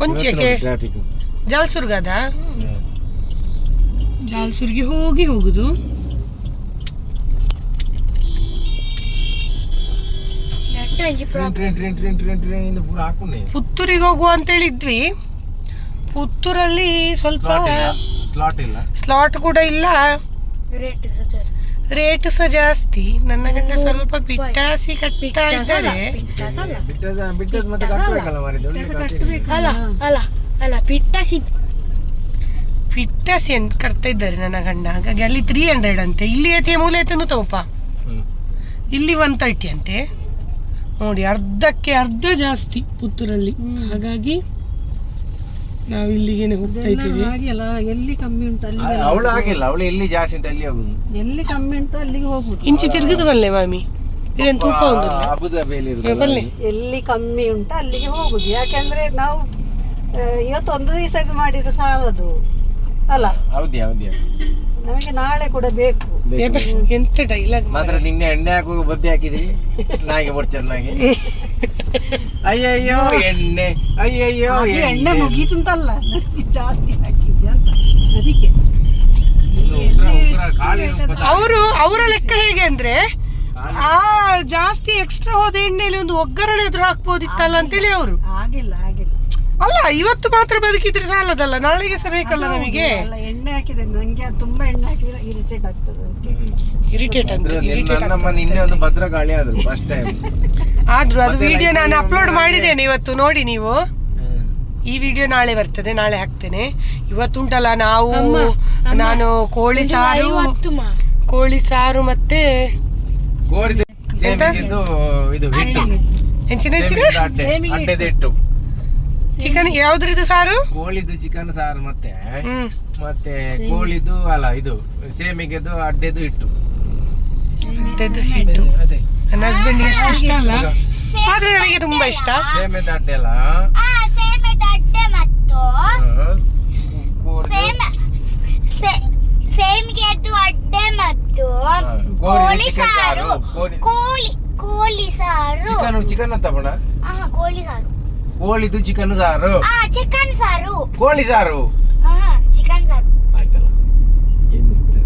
ಒಂಚೆಗೆ ಜಾಲ್ಸುರ್ಗದ? ಜಾಲ್ಸುರ್ಗೆ ಹೋಗಿ ಹೋಗುದು. Train train train train train train ಪೂರ ಹಾಕೊಂಡೆ ಪುತ್ತೂರಿಗೆ ಹೋಗುವ ಅಂತ ಹೇಳಿದ್ವಿ ಪುತ್ತೂರಲ್ಲಿ ಸ್ವಲ್ಪ ಸ್ಲಾಟ್ ಇಲ್ಲ ಸ್ಲಾಟ್ ಕೂಡ ಇಲ್ಲ ರೇಟ್ ಜಾಸ್ತಿ ರೇಟ್ ಸಹ ಜಾಸ್ತಿ ನನ್ನ ಗಂಡ ಸ್ವಲ್ಪ ಬಿಟ್ಟಾಸಿ ಕಟ್ತಾ ಇದ್ದಾರೆ ಪಿಟ್ಟಾಸಿ ಅಂತ ಕಟ್ತಾ ಇದ್ದಾರೆ ನನ್ನ ಗಂಡ ಹಾಗಾಗಿ ಅಲ್ಲಿ ತ್ರೀ ಹಂಡ್ರೆಡ್ ಅಂತೆ ಇಲ್ಲಿ ಐತಿ ಮೂಲೆ ಐತೆ ತಗೋಪ. ಇಲ್ಲಿ ಒನ್ ತರ್ಟಿ ಅಂತೆ ನೋಡಿ ಅರ್ಧಕ್ಕೆ ಅರ್ಧ ಜಾಸ್ತಿ ಪುತ್ತೂರಲ್ಲಿ. ಹಾಗಾಗಿ ನಾವು ಇಲ್ಲಿಗೇನೆ ಹೋಗ್ತಾ ಇದ್ದೀವಿ. ಹಾಗೆಲ್ಲ ಎಲ್ಲಿ ಕಮ್ಮಿ ಉಂಟು ಅಲ್ಲಿ ಅವಳು ಆಗಿಲ್ಲ ಅವಳು ಎಲ್ಲಿ ಜಾಸ್ತಿ ಉಂಟು ಅಲ್ಲಿ ಹೋಗುದು. ಎಲ್ಲಿ ಕಮ್ಮಿ ಉಂಟು ಅಲ್ಲಿಗೆ ಹೋಗುದು? ಇಂಚಿ ತಿರುಗಿದು ಬಲ್ಲೆ ಮಾಮಿ? ಇದೇನು ತೂಕ ಒಂದು ಅಬುದಾಬಿಯಲ್ಲಿ ಬಲ್ಲೆ ಎಲ್ಲಿ ಕಮ್ಮಿ ಉಂಟು ಅಲ್ಲಿಗೆ ಹೋಗುದು? ಯಾಕೆಂದ್ರೆ ನಾವು ಇವತ್ತು ಒಂದು ದಿವಸ ಇದು ಮಾಡಿದ್ರು ಸಾಲದು ಅಲ್ಲ? ಹೌದು ಹೌದ್ಯಾ ನಮಗೆ ನಾಳೆ ಕೂಡ ಬೇಕು. ಎಂತ ಡೈಲಾಗ್ ಮಾತ್ರ ನಿನ್ನೆ ಎಣ್ಣೆ ಹಾಕುವ ಬಬ್ಬಿ ಹಾಕಿದ್ರಿ ನಾಗೆ ಬಡ್ ಚೆನ್ನಾಗಿ. ಅಯ್ಯಯ್ಯೋ ಎಣ್ಣೆ. ಅಯ್ಯಯ್ಯೋ ಅದು ಎಣ್ಣೆ. ಮುಗೀತು ಮುಗೀತುಂಟಲ್ಲ ಜಾಸ್ತಿ ಅಂತ. ಅದಕ್ಕೆ ಅವರು ಅವರ ಲೆಕ್ಕ ಹೇಗೆ ಅಂದ್ರೆ ಆ ಜಾಸ್ತಿ ಎಕ್ಸ್ಟ್ರಾ ಹೋದ ಎಣ್ಣೆಲಿ ಒಂದು ಒಗ್ಗರಣೆ ಎದುರು ಹಾಕ್ಬೋದಿತ್ತಲ್ಲ ಅಂತೇಳಿ ಅವರು. ಆಗಿಲ್ಲ ಅಲ್ಲ ಇವತ್ತು ಮಾತ್ರ ಬದುಕಿದ್ರೆ ಸಾಲದಲ್ಲ ನಾಳೆಗೆ ಸಹ ಬೇಕಲ್ಲ ನಮಗೆ? ಅಲ್ಲ ಎಣ್ಣೆ ಹಾಕಿದೆ ನಂಗೆ ಅದು ತುಂಬಾ ಎಣ್ಣೆ ಹಾಕಿದ್ರೆ ಇರಿಟೇಟ್ ಆಗ್ತದೆ ಅದಕ್ಕೆ. ಇರಿಟೇಟ್ ಅಂತ ಅಂದ್ರೆ ಇರಿಟೇಟ್ ನನ್ನ ಒಂದು ಭದ್ರ ಗಾಳಿ ಆದ್ರು ಫಸ್ಟ್ ಟೈಮ್ ಆದ್ರೂ ಅದು ವಿಡಿಯೋ ನಾನು ಅಪ್ಲೋಡ್ ಮಾಡಿದ್ದೇನೆ ಇವತ್ತು ನೋಡಿ ನೀವು. ಈ ವಿಡಿಯೋ ನಾಳೆ ಬರ್ತದೆ ನಾಳೆ ಹಾಕ್ತೇನೆ. ಇವತ್ತುಂಟಲ್ಲ ನಾವು ನಾನು ಕೋಳಿ ಸಾರು ಮಾ. ಕೋಳಿ ಸಾರು ಮತ್ತೆ ಎಂತ? ಸೇಮಿಗಿದ್ದು ಇದು ಹಿಟ್ಟು. ಹೆಂಚಿನ ಹೆಂಚಿನ ಸೇಮಿಗಿದ್ದು ಅಡ್ಡೆ ಅಡ್ಡೆದ ಹಿಟ್ಟು. ಚಿಕನ್ ಯಾವ್ದ್ರಿದು ಸಾರು? ಕೋಳಿದು ಚಿಕನ್ ಸಾರು ಮತ್ತೆ. ಮತ್ತೆ ಕೋಳಿದು ಅಲ್ಲ ಇದು ಸೇಮಿಗೆದು ಅಡ್ಡೆದು ಇಟ್ಟು ಅಡ್ಡೆದು ಹಿಟ್ಟು. ಅದೇ. ನನ್ನ ಹಸ್ಬೆಂಡ್ ಎಷ್ಟು ಇಷ್ಟ ಅಲ್ಲ? ಆದ್ರೆ ನನಗೆ ತುಂಬಾ ಇಷ್ಟ. ಸೇಮೆದ ಅಡ್ಡೆ ಅಲ್ಲ? ಸೇಮೆದ ಅಡ್ಡೆ ಮತ್ತು ಸೇಮಿಗೆದು ಅಡ್ಡೆ ಮತ್ತು ಕೋಳಿ ಸಾರು. ಕೋಳಿ. ಕೋಳಿ ಸಾರು. ಚಿಕನ್ ಚಿಕನ್ ಅಂತ ಬಣ ಆ ಕೋಳಿ ಸಾರು. ಕೋಳಿದು ಚಿಕನ್ ಸಾರು. ಆ ಚಿಕನ್ ಸಾರು. ಕೋಳಿ ಸಾರು. ಆ ಚಿಕನ್ ಸಾರು. ಆಯ್ತಲ್ಲ? ಎಂತ?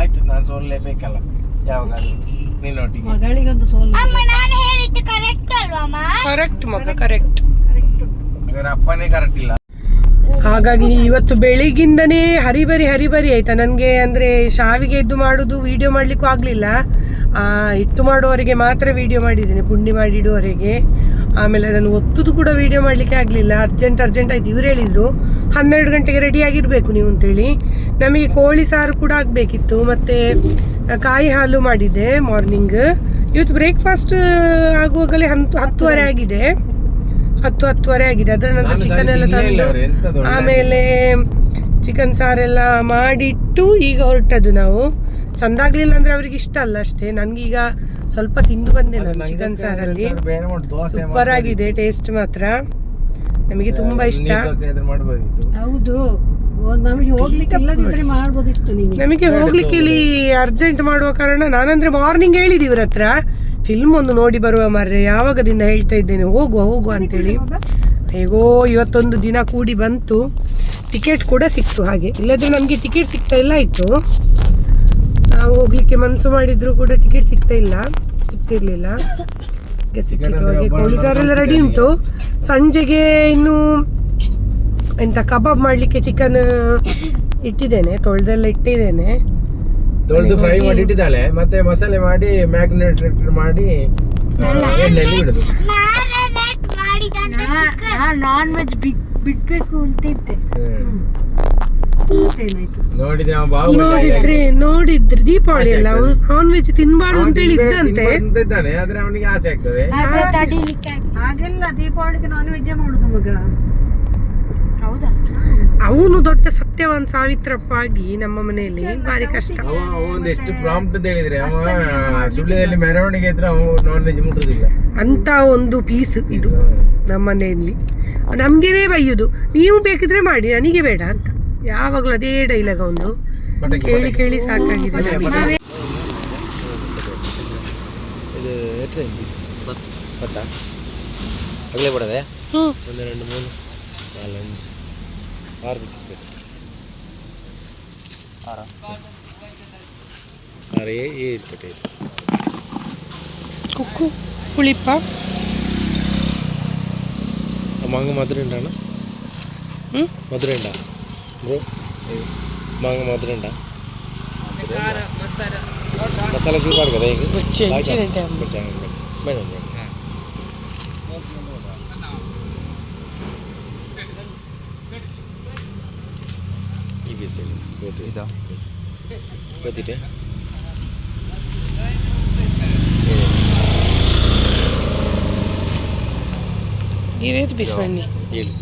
ಆಯ್ತು ನಾನು ಸೋಲ್ಲೇಬೇಕಲ್ಲ. ಯಾವಾಗಾದ್ರೂ ನಿನ್ನೊಟ್ಟಿಗೆ ಮಗಳಿಗೊಂದು ಸೋಲು ಅಮ್ಮ ನಾನು ಹೇಳಿದ್ದು ಕರೆಕ್ಟ್ ಅಲ್ವಾ ಅಮ್ಮ? ಕರೆಕ್ಟ್ ಮಗ ಕರೆಕ್ಟ್ ಕರೆಕ್ಟ್ ಹಾಗಾದ್ರೆ ಅಪ್ಪನೇ ಕರೆಕ್ಟ್ ಇಲ್ಲ. ಹಾಗಾಗಿ ಇವತ್ತು ಬೆಳಿಗ್ಗಿಂದನೇ ಹರಿಬರಿ ಹರಿಬರಿ ಆಯ್ತಾ? ನನಗೆ ಅಂದರೆ ಶಾವಿಗೆ ಎದ್ದು ಮಾಡೋದು ವಿಡಿಯೋ ಮಾಡಲಿಕ್ಕೂ ಆಗಲಿಲ್ಲ. ಇಟ್ಟು ಮಾಡುವವರೆಗೆ ಮಾತ್ರ ವಿಡಿಯೋ ಮಾಡಿದ್ದೀನಿ, ಪುಂಡಿ ಮಾಡಿ ಇಡುವವರೆಗೆ. ಆಮೇಲೆ ಅದನ್ನು ಒತ್ತುದು ಕೂಡ ವಿಡಿಯೋ ಮಾಡಲಿಕ್ಕೆ ಆಗಲಿಲ್ಲ. ಅರ್ಜೆಂಟ್ ಅರ್ಜೆಂಟ್ ಆಯ್ತು. ಇವ್ರು ಹೇಳಿದರು, ಹನ್ನೆರಡು ಗಂಟೆಗೆ ರೆಡಿ ಆಗಿರಬೇಕು ನೀವು ಅಂತೇಳಿ. ನಮಗೆ ಕೋಳಿ ಸಾರು ಕೂಡ ಆಗಬೇಕಿತ್ತು. ಮತ್ತು ಕಾಯಿ ಹಾಲು ಮಾಡಿದ್ದೆ ಮಾರ್ನಿಂಗ್ ಇವತ್ತು ಬ್ರೇಕ್ಫಾಸ್ಟ್ ಆಗುವಾಗಲೇ ಹತ್ತು, ಹತ್ತುವರೆ ಆಗಿದೆ. ಹತ್ತು ಹತ್ತುವರೆ ಆಗಿದೆ. ಅದರ ನಂತರ ಚಿಕನ್ ಎಲ್ಲ ತಂದು ಆಮೇಲೆ ಚಿಕನ್ ಸಾರೆಲ್ಲ ಮಾಡಿಟ್ಟು ಈಗ ಹೊರಟದ್ದು ನಾವು. ಚಂದಾಗ್ಲಿಲ್ಲ ಅಂದ್ರೆ ಅವ್ರಿಗೆ ಇಷ್ಟ ಅಲ್ಲ ಅಷ್ಟೇ. ನನ್ಗೀಗ ಸ್ವಲ್ಪ ತಿಂದು ಬಂದೆ ನಾನು ಚಿಕನ್ ಸಾರಲ್ಲಿ. ಸೂಪರ್ ಆಗಿದೆ ಟೇಸ್ಟ್ ಮಾತ್ರ. ನಮಗೆ ತುಂಬಾ ಇಷ್ಟ. ಹೌದು. ನಮಗೆ ಹೋಗ್ಲಿಕ್ಕೆ ನಮಗೆ ಇಲ್ಲಿ ಅರ್ಜೆಂಟ್ ಮಾಡುವ ಕಾರಣ ನಾನಂದ್ರೆ ಮಾರ್ನಿಂಗ್ ಹೇಳಿದೆ ಇವ್ರ ಹತ್ರ. ಫಿಲ್ಮ್ ಒಂದು ನೋಡಿ ಬರುವ ಮಾರ್ರೆ ಯಾವಾಗದಿಂದ ಹೇಳ್ತಾ ಇದ್ದೇನೆ ಹೋಗುವ ಹೋಗುವ ಅಂತೇಳಿ. ಹೇಗೋ ಇವತ್ತೊಂದು ದಿನ ಕೂಡಿ ಬಂತು. ಟಿಕೆಟ್ ಕೂಡ ಸಿಕ್ತು ಹಾಗೆ. ಇಲ್ಲದ್ರೆ ನಮಗೆ ಟಿಕೆಟ್ ಸಿಗ್ತಾ ಇಲ್ಲ ಇತ್ತು. ನಾವು ಹೋಗ್ಲಿಕ್ಕೆ ಮನಸ್ಸು ಮಾಡಿದ್ರು ಕೂಡ ಟಿಕೆಟ್ ಸಿಗ್ತಾ ಇಲ್ಲ. ಸಿಗ್ತಿರ್ಲಿಲ್ಲ. ಸಿಕ್ಕಿತ್ತು ಸಿಕ್ಕಿತು. ಹಾಗೆ ಕೋಳಿ ಸಾರೆಲ್ಲ ರೆಡಿ ಉಂಟು. ಸಂಜೆಗೆ ಇನ್ನು ಎಂತ ಕಬಾಬ್ ಮಾಡಲಿಕ್ಕೆ ಚಿಕನ್ ಇಟ್ಟಿದ್ದೇನೆ ತೊಳೆದೆಲ್ಲ ಇಟ್ಟಿದ್ದೇನೆ. ತೊಳೆದು ಫ್ರೈ ಮಾಡಿ ಇಟ್ಟಿದ್ದಾಳೆ ಮತ್ತೆ ಮಸಾಲೆ ಮಾಡಿ ಮ್ಯಾಗ್ನೇಟ್ ಮಾಡಿ ಎಣ್ಣೆಯಲ್ಲಿ ಬಿಡುದು. ಮ್ಯಾರಿನೇಟ್ ಮಾಡಿದಂತ ಚಿಕನ್ ನಾನ್ ವೆಜ್ ಬಿಡ್ಬೇಕು ಅಂತ ಇದ್ದೆ ನೋಡಿದ್ರೆ ನೋಡಿದ್ರೆ ದೀಪಾವಳಿ ಅಲ್ಲ ನಾನ್ ವೆಜ್ ತಿನ್ಬಾರ್ದು ಅಂತ ಹೇಳಿ ಇದ್ದಂತೆ ಇದ್ದಾನೆ ಆದ್ರೆ ಅವನಿಗೆ ಆಸೆ ಆಗ್ತದೆ. ಹಾಗೆಲ್ಲ ದೀಪಾವಳಿಗೆ ನಾನ್ ವೆಜ್ ಮಾಡುದು ಮಗ. ಹೌದಾ? ಅವನು ದೊಡ್ಡ ಸತ್ಯವಾನ್ ಸಾವಿತ್ರಪ್ಪ ಆಗಿ ನಮ್ಮ ಮನೆಯಲ್ಲಿ ಭಾರಿ ಕಷ್ಟ. ಎಷ್ಟು ಪ್ರಾಂಪ್ಟ್ ಅಂತ ಹೇಳಿದ್ರೆ ಸುಳ್ಳ್ಯದಲ್ಲಿ ಮೆರವಣಿಗೆ ಇದ್ರೆ ಅವ ನಾನ್ ವೆಜ್ ಮುಟ್ಟುದಿಲ್ಲ ಅಂತ ಒಂದು ಪೀಸ್ ಇದು ನಮ್ಮ ಮನೆಯಲ್ಲಿ. ನಮ್ಗೆನೇ ಬೈಯುದು ನೀವು ಬೇಕಿದ್ರೆ ಮಾಡಿ ನನಗೆ ಬೇಡ ಅಂತ. ಯಾವಾಗಲೂ ಅದೇ ಡೈಲಾಗ್ ಒಂದು. ಕೇಳಿ ಕೇಳಿ ಸಾಕಾಗಿದೆ ಹ್ಞೂ ಇದು ಎത്ര ಪೀಸ್ ಪತ್ತ ಅಗಲೇ ಬಿಡದೆ? ಹ್ಮ್. ಒಂದು ಎರಡು ಮೂರು. ನಾಲ್ಕು ఆర్బి సర్కిల్ ఆరే ఏ ఇక్కటే కుక్కు పులిప్ప മാങ്ങ മധുരം ഉണ്ടാണ് മധുരം ഉണ്ടാ ബ്രോ മാങ്ങ മധുരം ഉണ്ടാ മസാല ചൂടാണ് కదా కొంచెం కొంచెం మేడం ಪೀಸ್ ಗೊತ್ತು ಇದಾ ಗೊತ್ತಿದೆ ನೀರೇದು ಬಿಸಿ ಬನ್ನಿ ಹೇಳು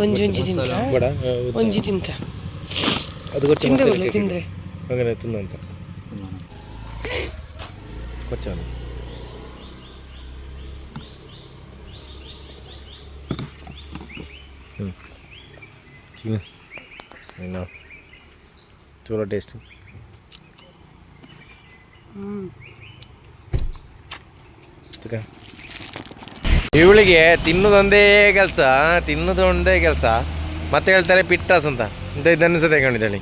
ಒಂಜಿ ಒಂಜಿ ತಿನ್ಕ ಬೇಡ ಒಂಜಿ ತಿನ್ಕ ಅದು ಕೊಚ್ಚ ತಿಂದ್ರೆ ಮಸಾಲೆ ಒಳ್ಳೆ ಹಾಕಿ. ಹ್ಞೂ నేను ಚಲೋ టేస్ట్ ಇವಳಿಗೆ ತಿನ್ನೋದೊಂದೇ ಕೆಲಸ ತಿನ್ನೋದೊಂದೇ ಕೆಲಸ. ಮತ್ತೆ ಹೇಳ್ತಾರೆ ಪಿಟ್ಟಾಸ್ ಅಂತ. ಅಂತ ಇದನ್ನು ಸಹ ತಗೊಂಡಿದ್ದಾಳೆ.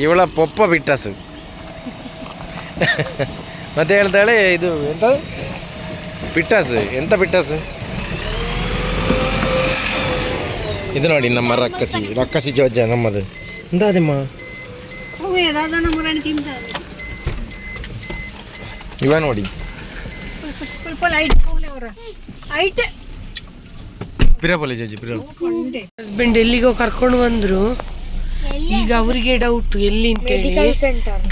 ಇವಳ ಪೊಪ್ಪ ಪಿಟ್ಟಾಸು ಮತ್ತೆ ಹೇಳ್ತಾಳೆ, ಇದು ಎಂತ? ಪಿಟ್ಟಾಸ್ ಎಂತ ಪಿಟ್ಟಾಸು ಇದು ನೋಡಿ ನಮ್ಮ ರಕ್ಕಸಿ ರಕ್ಕಸಿ ಜೋಜ ನಮ್ಮದು. ನಮ್ಮ ತಿಂತಾರೆ ಇವ ನೋಡಿ. ಪಿರಪಲ್ಲಿ ಪಿರ ಹಸ್ಬೆಂಡ್ ಎಲ್ಲಿಗೋ ಕರ್ಕೊಂಡು ಬಂದ್ರು. ಈಗ ಅವರಿಗೆ ಡೌಟ್ ಎಲ್ಲಿ ಅಂತ ಹೇಳಿ.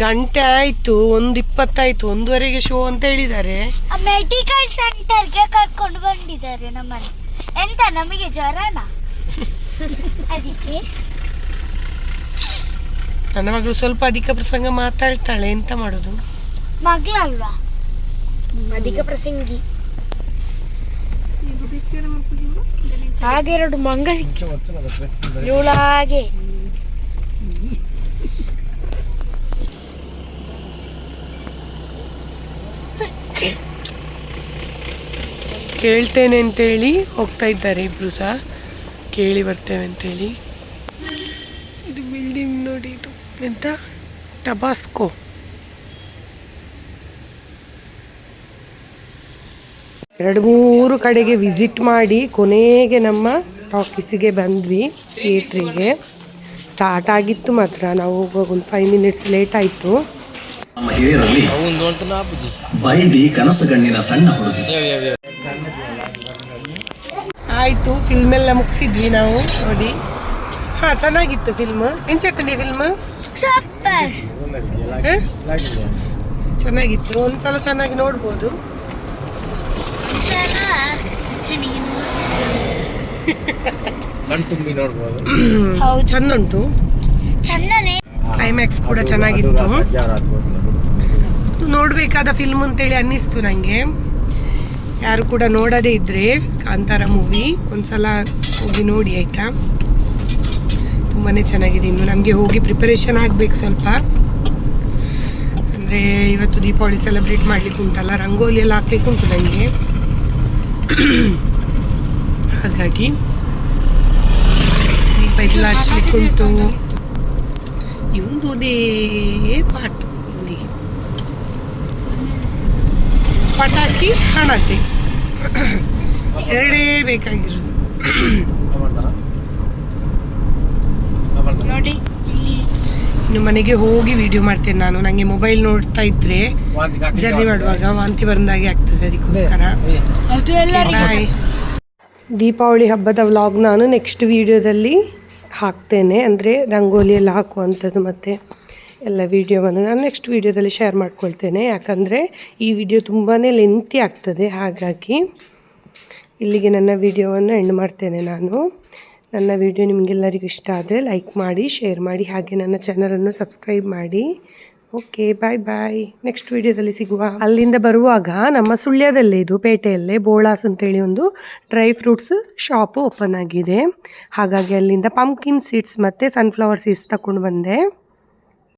ಗಂಟೆ ಆಯ್ತು ಒಂದು ಇಪ್ಪತ್ತಾಯ್ತು ಒಂದುವರೆಗೆ ಶೋ ಅಂತ ಹೇಳಿದ್ದಾರೆ. ಮೆಡಿಕಲ್ ಸೆಂಟರ್ಗೆ ಕರ್ಕೊಂಡು ಬಂದಿದ್ದಾರೆ ನಮ್ಮನ್ನು ಎಂತ ನಮಗೆ ಜ್ವರನಾ? ಅದಕ್ಕೆ? ನನ್ನ ಮಗಳು ಸ್ವಲ್ಪ ಅಧಿಕ ಪ್ರಸಂಗ ಮಾತಾಡ್ತಾಳೆ ಎಂತ ಮಾಡೋದು? ಮಗಳಲ್ವಾ? ಅಧಿಕ ಪ್ರಸಂಗಿ. ಹಾಗೆ ಎರಡು ಮಂಗ ಇವಳಾಗೆ ಕೇಳ್ತೇನೆ ಅಂತೇಳಿ ಹೋಗ್ತಾ ಇದ್ದಾರೆ ಇಬ್ರು ಸಹ. ಕೇಳಿ ಬರ್ತೇವೆ ಅಂತೇಳಿ. ಇದು ಬಿಲ್ಡಿಂಗ್ ನೋಡಿ ಇದು. ಎಂತ? ಟಬಾಸ್ಕೋ ಎರಡು ಮೂರು ಕಡೆಗೆ ವಿಸಿಟ್ ಮಾಡಿ ಕೊನೆಗೆ ನಮ್ಮ ಟಾಕೀಸಿಗೆ ಬಂದ್ವಿ ಥಿಯೇಟ್ರಿಗೆ ಸ್ಟಾರ್ಟ್ ಆಗಿತ್ತು ಮಾತ್ರ. ನಾವು ಹೋಗುವಾಗ ಒಂದು ಫೈವ್ ಮಿನಿಟ್ಸ್ ಲೇಟ್ ಆಯಿತು. ಹಿರಿಯರಲ್ಲಿ ಬೈದಿ ಕನಸುಗಣ್ಣಿನ ಸಣ್ಣ ಹುಡುಗಿ. ಆಯಿತು ಫಿಲ್ಮ್ ಎಲ್ಲ ಮುಗಿಸಿದ್ವಿ ನಾವು ನೋಡಿ. ಹಾಂ ಚೆನ್ನಾಗಿತ್ತು ಫಿಲ್ಮ್ ಎಂಚಾಯ್ತು ಫಿಲ್ಮ್ ಚೆನ್ನಾಗಿತ್ತು. ಒಂದ್ಸಲ ಚೆನ್ನಾಗಿ ನೋಡ್ಬೋದು. ಚಂದುಂಟು ತುಂಬಿ ನೋಡ್ಬೋದು. ಹೌದು ಚಂದ ಉಂಟು ಚೆನ್ನನೆ ಕ್ಲೈಮ್ಯಾಕ್ಸ್ ಕೂಡ ಚೆನ್ನಾಗಿತ್ತು. ನೋಡಬೇಕಾದ ಫಿಲ್ಮ್ ಅಂತೇಳಿ ಅನ್ನಿಸ್ತು ನನಗೆ ಯಾರು ಕೂಡ ನೋಡದೇ ಇದ್ರೆ ಕಾಂತಾರ ಮೂವಿ ಒಂದ್ಸಲ ಹೋಗಿ ನೋಡಿ, ಆಯಿತಾ? ತುಂಬಾ ಚೆನ್ನಾಗಿದೆ. ಇನ್ನು ನಮಗೆ ಹೋಗಿ ಪ್ರಿಪರೇಷನ್ ಆಗಬೇಕು ಸ್ವಲ್ಪ. ಅಂದರೆ ಇವತ್ತು ದೀಪಾವಳಿ ಸೆಲೆಬ್ರೇಟ್ ಮಾಡ್ಲಿಕ್ಕೆ ಉಂಟಲ್ಲ, ರಂಗೋಲಿ ಎಲ್ಲ ಹಾಕ್ಲಿಕ್ಕೆ ಉಂಟು ನನಗೆ ಹಾಗಾಗಿ ದೀಪ ಎಲ್ಲ ಹಚ್ಲಿಕ್ಕೆ ಉಂಟು. ಇವಂದು ಅದೇ ಪಾಠ ಇವನಿಗೆ ಪಟಾಕಿ ಹಣತೆ. ಎರಡೇ ಬೇಕಾಗಿರೋದು. ನೋಡಿ ಇನ್ನು ಮನೆಗೆ ಹೋಗಿ ವಿಡಿಯೋ ಮಾಡ್ತೇನೆ ನಾನು. ನನಗೆ ಮೊಬೈಲ್ ನೋಡ್ತಾ ಇದ್ರೆ ಜರ್ನಿ ಮಾಡುವಾಗ ವಾಂತಿ ಬಂದಾಗೆ ಆಗ್ತದೆ ಅದಕ್ಕೋಸ್ಕರ. ಅದು ದೀಪಾವಳಿ ಹಬ್ಬದ ವ್ಲಾಗ್ ನಾನು ನೆಕ್ಸ್ಟ್ ವಿಡಿಯೋದಲ್ಲಿ ಹಾಕ್ತೇನೆ. ಅಂದರೆ ರಂಗೋಲಿಯಲ್ಲಿ ಹಾಕುವಂಥದ್ದು ಮತ್ತು. ಎಲ್ಲ ವಿಡಿಯೋವನ್ನು ನಾನು ನೆಕ್ಸ್ಟ್ ವಿಡಿಯೋದಲ್ಲಿ ಶೇರ್ ಮಾಡ್ಕೊಳ್ತೇನೆ. ಯಾಕಂದರೆ ಈ ವಿಡಿಯೋ ತುಂಬಾ ಲೆಂತಿ ಆಗ್ತದೆ. ಹಾಗಾಗಿ ಇಲ್ಲಿಗೆ ನನ್ನ ವಿಡಿಯೋವನ್ನು ಎಂಡ್ ಮಾಡ್ತೇನೆ ನಾನು. ನನ್ನ ವಿಡಿಯೋ ನಿಮಗೆಲ್ಲರಿಗೂ ಇಷ್ಟ ಆದರೆ ಲೈಕ್ ಮಾಡಿ ಶೇರ್ ಮಾಡಿ, ಹಾಗೆ ನನ್ನ ಚಾನಲನ್ನು ಸಬ್ಸ್ಕ್ರೈಬ್ ಮಾಡಿ. ಓಕೆ ಬಾಯ್ ಬಾಯ್ ನೆಕ್ಸ್ಟ್ ವಿಡಿಯೋದಲ್ಲಿ ಸಿಗುವ. ಅಲ್ಲಿಂದ ಬರುವಾಗ ನಮ್ಮ ಸುಳ್ಯದಲ್ಲೇ ಇದು, ಪೇಟೆಯಲ್ಲೇ ಬೋಳಾಸ್ ಅಂತೇಳಿ ಒಂದು ಡ್ರೈ ಫ್ರೂಟ್ಸ್ ಶಾಪು ಓಪನ್ ಆಗಿದೆ. ಹಾಗಾಗಿ ಅಲ್ಲಿಂದ ಪಂಪ್ಕಿನ್ ಸೀಡ್ಸ್ ಮತ್ತು ಸನ್ಫ್ಲವರ್ ಸೀಡ್ಸ್ ತಗೊಂಡು ಬಂದೆ.